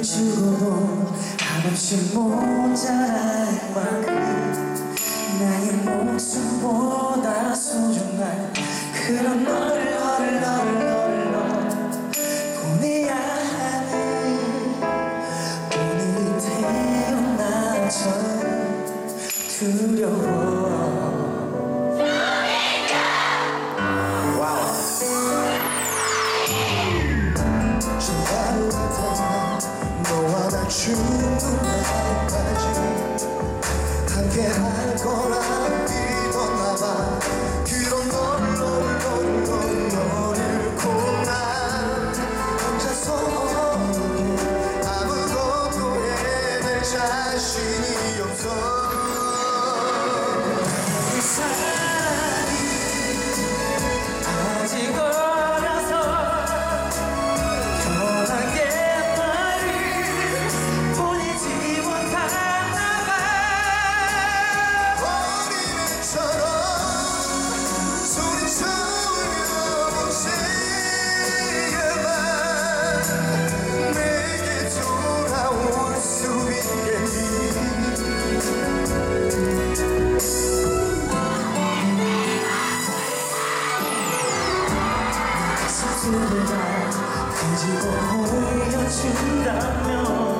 잊지 못할 만큼 나의 목숨보다 소중한 그런 너를 너를 너를 너를 보내야 하는 오늘이 태어나서 두려워 죽은 날까지 함께 할 거라 믿었나 봐. 그런 너를 너를 너를 너를 난 혼자서 아무것도 해낼 자신이 없어. 가슴을 다 가지고 보여준다면